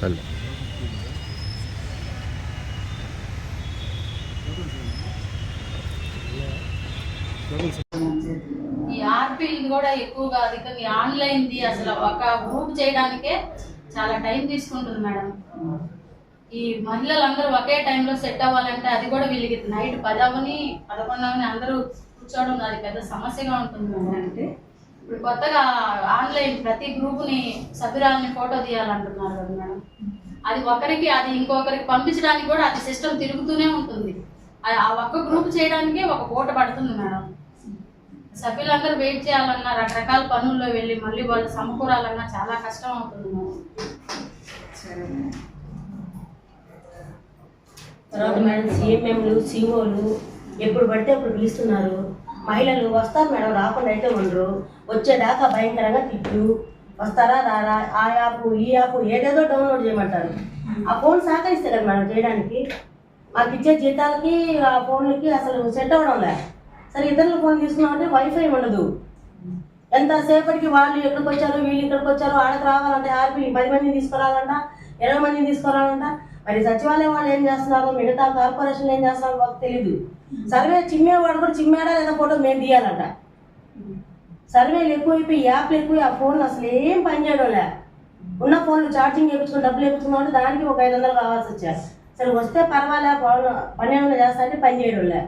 వెళ్దాం ఈ ఆర్పిల్ కూడా ఎక్కువగా అది ఇక ఆన్లైన్ అసలు ఒక గ్రూప్ చేయడానికే చాలా టైం తీసుకుంటుంది మేడం. ఈ మహిళలందరూ ఒకే టైంలో సెట్ అవ్వాలంటే అది కూడా వీళ్ళకి నైట్ పదవని పదకొండవని అందరూ కూర్చోవడం అది పెద్ద సమస్యగా ఉంటుంది మేడం. అంటే ఇప్పుడు కొత్తగా ఆన్లైన్ ప్రతి గ్రూపుని సభ్యురాలని ఫోటో తీయాలంటున్నారు కదా మేడం. అది ఒకరికి అది ఇంకొకరికి పంపించడానికి కూడా అది సిస్టమ్ తిరుగుతూనే ఉంటుంది. అది ఆ ఒక్క గ్రూప్ చేయడానికే ఒక పూట పడుతుంది మేడం. సభ్యులందరూ వెయిట్ చేయాలన్నా రకరకాల పనుల్లో వెళ్ళి మళ్ళీ వాళ్ళు సమకూరాలన్నా చాలా కష్టం అవుతుంది మేడం. తర్వాత మేడం సీఎంఎంలు సీఓలు ఎప్పుడు పడితే అప్పుడు పిలుస్తున్నారు. మహిళలు వస్తారు మేడం రాకుండా అయితే ఉండరు. వచ్చేదాకా భయంకరంగా తిట్లు. వస్తారా రారా ఆ యాప్ ఈ యాప్ ఏదేదో డౌన్లోడ్ చేయమంటారు. ఆ ఫోన్ సహకరిస్తే కదా మేడం చేయడానికి. మాకు ఇచ్చే జీతాలకి ఆ ఫోన్లకి అసలు సెట్ అవ్వడం లే సరే ఇతరుల ఫోన్ తీసుకున్నామంటే వైఫై ఉండదు. ఎంతసేపటికి వాళ్ళు ఎక్కడికి వచ్చారు వీళ్ళు ఇక్కడికి వచ్చారు ఆడకు రావాలంటే ఆర్పి పది మందిని తీసుకురావాలంట ఇరవై మందిని తీసుకురావాలంట. మరి సచివాలయం వాళ్ళు ఏం చేస్తున్నారో మిగతా కార్పొరేషన్ ఏం చేస్తున్నారో మాకు తెలియదు సర్వే చిమ్మేవాడు కూడా చిమ్మాడా లేదా ఫోటో మేము తీయాలంట. సర్వేలు ఎక్కువైపోయి యాప్లు ఎక్కువ ఆ ఫోన్లు అసలు ఏం పని ఉన్న ఫోన్లు ఛార్జింగ్ వేయించుకుని డబ్బులు వేయించుకున్నాడు దానికి ఒక ఐదు వందలు కావాల్సి వచ్చారు సరే వస్తే పర్వాలే ఫోన్ పని ఏమైనా చేస్తా అంటే పని చేయడంలే.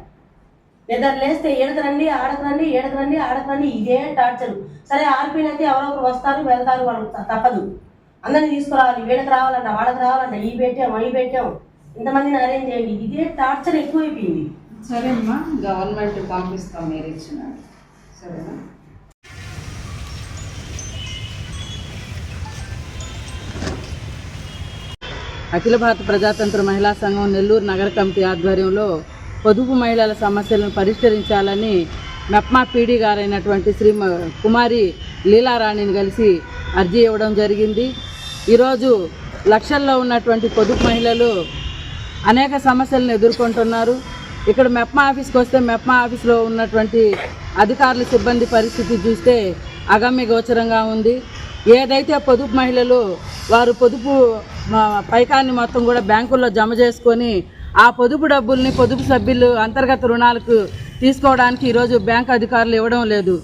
నిద్ర లేస్తే ఏడకరండి రండి ఏడకరండి రండి రండి రండి ఇదే టార్చర్ సరే ఆర్పీలు అయితే ఎవరో ఒకరు వస్తారు వెళ్తారు వాళ్ళు తప్పదు. అందరిని తీసుకురావాలి వీళ్ళకి రావాలంట వాళ్ళకి రావాలంట ఈ పెట్టాం అవి పెట్టాం. ఇంతమందిని అరేంజ్ చేయండి. ఇదే టార్చర్ ఎక్కువైపోయింది. సరే అమ్మా గవర్నమెంట్ పంపిస్తాం మీరు ఇచ్చిన సరేనా? అఖిల భారత ప్రజాతంత్ర మహిళా సంఘం నెల్లూరు నగర కమిటీ ఆధ్వర్యంలో పొదుపు మహిళల సమస్యలను పరిష్కరించాలని మెప్మా పీడీ గారైనటువంటి శ్రీ కుమారి లీలారాణిని కలిసి అర్జీ ఇవ్వడం జరిగింది. ఈరోజు లక్షల్లో ఉన్నటువంటి పొదుపు మహిళలు అనేక సమస్యలను ఎదుర్కొంటున్నారు. ఇక్కడ మెప్మా ఆఫీస్కి వస్తే మెప్మా ఆఫీస్లో ఉన్నటువంటి అధికారుల సిబ్బంది పరిస్థితి చూస్తే అగమ్య గోచరంగా ఉంది. ఏదైతే పొదుపు మహిళలు వారు పొదుపు పైకాన్ని మొత్తం కూడా బ్యాంకుల్లో జమ చేసుకొని ఆ పొదుపు డబ్బుల్ని పొదుపు సభ్యులు అంతర్గత రుణాలకు తీసుకోవడానికి ఈరోజు బ్యాంక్ అధికారులు ఇవ్వడం లేదు.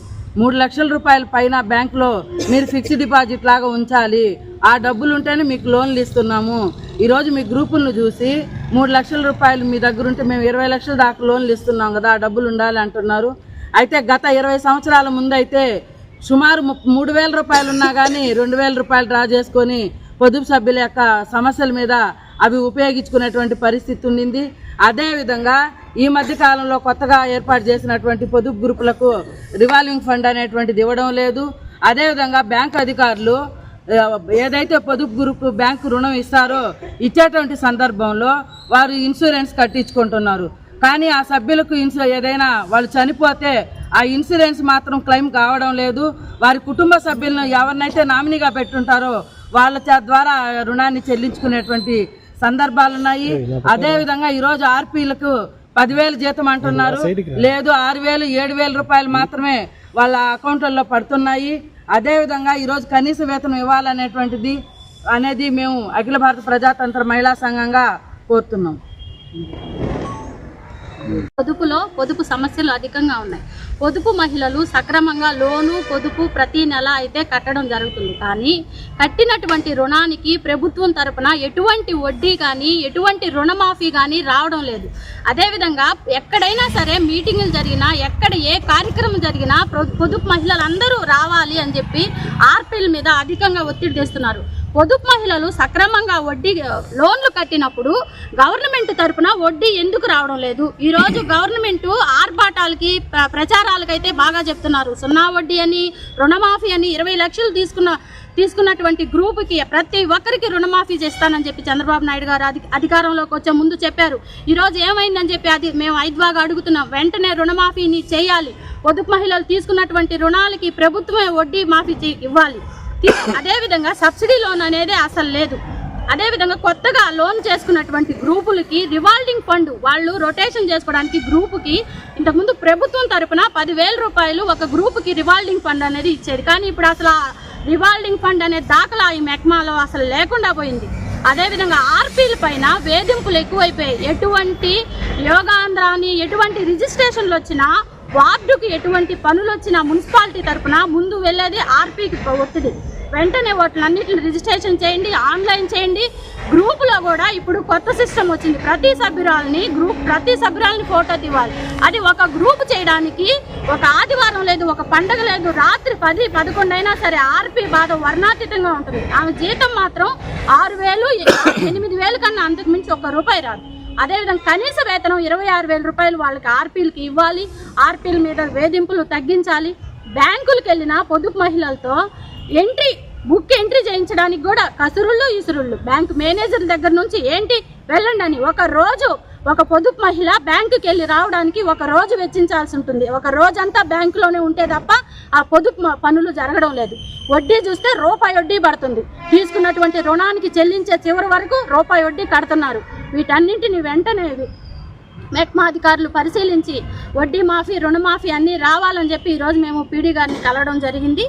మూడు లక్షల రూపాయల పైన బ్యాంకులో మీరు ఫిక్స్డ్ డిపాజిట్ లాగా ఉంచాలి. ఆ డబ్బులు ఉంటేనే మీకు లోన్లు ఇస్తున్నాము. ఈరోజు మీ గ్రూపులను చూసి మూడు లక్షల రూపాయలు మీ దగ్గర ఉంటే మేము ఇరవై లక్షల దాకా లోన్లు ఇస్తున్నాం కదా ఆ డబ్బులు ఉండాలి అంటున్నారు. అయితే గత ఇరవై సంవత్సరాల ముందైతే సుమారు ము మూడు వేల రూపాయలు ఉన్నా కానీ రెండు వేల రూపాయలు డ్రా చేసుకొని పొదుపు సభ్యుల యొక్క సమస్యల మీద అవి ఉపయోగించుకునేటువంటి పరిస్థితి ఉండింది. అదేవిధంగా ఈ మధ్య కాలంలో కొత్తగా ఏర్పాటు చేసినటువంటి పొదుపు గ్రూపులకు రివాల్వింగ్ ఫండ్ అనేటువంటిది ఇవ్వడం లేదు. అదేవిధంగా బ్యాంకు అధికారులు ఏదైతే పొదుపు గ్రూప్ బ్యాంకు రుణం ఇస్తారో ఇచ్చేటువంటి సందర్భంలో వారు ఇన్సూరెన్స్ కట్టించుకుంటున్నారు. కానీ ఆ సభ్యులకు ఇన్సూ ఏదైనా వాళ్ళు చనిపోతే ఆ ఇన్సూరెన్స్ మాత్రం క్లెయిమ్ కావడం లేదు. వారి కుటుంబ సభ్యులను ఎవరినైతే నామినీగా పెట్టుంటారో వాళ్ళ ద్వారా రుణాన్ని చెల్లించుకునేటువంటి సందర్భాలు ఉన్నాయి. అదేవిధంగా ఈరోజు ఆర్పీలకు పదివేలు జీతం అంటున్నారు. లేదు ఆరు వేలు ఏడు వేల రూపాయలు మాత్రమే వాళ్ళ అకౌంట్లలో పడుతున్నాయి. అదేవిధంగా ఈరోజు కనీస వేతనం ఇవ్వాలనేటువంటిది అనేది మేము అఖిల భారత ప్రజాతంత్ర మహిళా సంఘంగా కోరుతున్నాం. పొదుపులో పొదుపు సమస్యలు అధికంగా ఉన్నాయి. పొదుపు మహిళలు సక్రమంగా లోను పొదుపు ప్రతి నెల అయితే కట్టడం జరుగుతుంది. కానీ కట్టినటువంటి రుణానికి ప్రభుత్వం తరపున ఎటువంటి వడ్డీ కానీ ఎటువంటి రుణమాఫీ కానీ రావడం లేదు. అదేవిధంగా ఎక్కడైనా సరే మీటింగులు జరిగినా ఎక్కడ ఏ కార్యక్రమం జరిగినా పొదుపు మహిళలందరూ రావాలి అని చెప్పి ఆర్పీల మీద అధికంగా ఒత్తిడి తెస్తున్నారు. పొదుపు మహిళలు సక్రమంగా వడ్డీ లోన్లు కట్టినప్పుడు గవర్నమెంట్ తరపున వడ్డీ ఎందుకు రావడం లేదు? ఈ రోజు గవర్నమెంట్ ఆర్భాటాలకి ప్ర- వ్యాపారాలకైతే బాగా చెప్తున్నారు. సున్నా వడ్డీ అని రుణమాఫీ అని ఇరవై లక్షలు తీసుకున్న తీసుకున్నటువంటి గ్రూపుకి ప్రతి ఒక్కరికి రుణమాఫీ చేస్తానని చెప్పి చంద్రబాబు నాయుడు గారు అధి అధికారంలోకి వచ్చే ముందు చెప్పారు. ఈరోజు ఏమైందని చెప్పి అది మేము ఐద్వాగా అడుగుతున్నాం. వెంటనే రుణమాఫీని చేయాలి. పొదుపు మహిళలు తీసుకున్నటువంటి రుణాలకి ప్రభుత్వమే వడ్డీ మాఫీ ఇవ్వాలి. అదేవిధంగా సబ్సిడీ లోన్ అనేది అసలు లేదు. అదేవిధంగా కొత్తగా లోన్ చేసుకున్నటువంటి గ్రూపులకి రివాల్వింగ్ ఫండ్ వాళ్ళు రొటేషన్ చేసుకోవడానికి గ్రూపుకి ఇంతకుముందు ప్రభుత్వం తరపున పదివేల రూపాయలు ఒక గ్రూపుకి రివాల్వింగ్ ఫండ్ అనేది ఇచ్చేది. కానీ ఇప్పుడు అసలు రివాల్డింగ్ రివాల్వింగ్ ఫండ్ అనే దాఖలా ఈ మెక్మాలో అసలు లేకుండా పోయింది. అదేవిధంగా ఆర్పీల పైన వేధింపులు ఎక్కువైపోయాయి. ఎటువంటి యోగాంధ్రాని ఎటువంటి రిజిస్ట్రేషన్లు వచ్చినా వార్డుకి ఎటువంటి పనులు వచ్చినా మున్సిపాలిటీ తరపున ముందు వెళ్ళేది ఆర్పీకి ఒత్తిడి వెంటనే వాటిలన్నిటిని రిజిస్ట్రేషన్ చేయండి ఆన్లైన్ చేయండి. గ్రూపులో కూడా ఇప్పుడు కొత్త సిస్టమ్ వచ్చింది. ప్రతి సభ్యురాలని గ్రూప్ ప్రతి సభ్యురాలని ఫోటో తీవాలి. అది ఒక గ్రూప్ చేయడానికి ఒక ఆదివారం లేదు ఒక పండగ లేదు రాత్రి పది పదకొండు అయినా సరే ఆర్పి బాధ వర్ణాతీతంగా ఉంటుంది. ఆమె జీతం మాత్రం ఆరు వేలు ఎనిమిది వేలు కన్నా అంతకు మించి ఒక్క రూపాయి రాదు. అదేవిధంగా కనీస వేతనం ఇరవై ఆరు వేల రూపాయలు వాళ్ళకి ఆర్పీలకి ఇవ్వాలి. ఆర్పీల మీద వేధింపులు తగ్గించాలి. బ్యాంకులకు వెళ్ళిన పొదుపు మహిళలతో ఎంట్రీ బుక్ ఎంట్రీ చేయించడానికి కూడా కసురుళ్ళు ఇసురుళ్ళు. బ్యాంక్ మేనేజర్ దగ్గర నుంచి ఏంటి? వెళ్ళండి అని ఒక రోజు ఒక పొదుపు మహిళ బ్యాంకుకి వెళ్ళి రావడానికి ఒక రోజు వెచ్చించాల్సి ఉంటుంది. ఒక రోజంతా బ్యాంకులోనే ఉంటే తప్ప ఆ పొదుపు పనులు జరగడం లేదు. వడ్డీ చూస్తే రూపాయి వడ్డీ పడుతుంది. తీసుకున్నటువంటి రుణానికి చెల్లించే చివరి వరకు రూపాయి వడ్డీ కడుతున్నారు. వీటన్నింటిని వెంటనే మెక్మా అధికారులు పరిశీలించి వడ్డీ మాఫీ రుణమాఫీ అన్నీ రావాలని చెప్పి ఈరోజు మేము పీడీ గారిని కలవడం జరిగింది.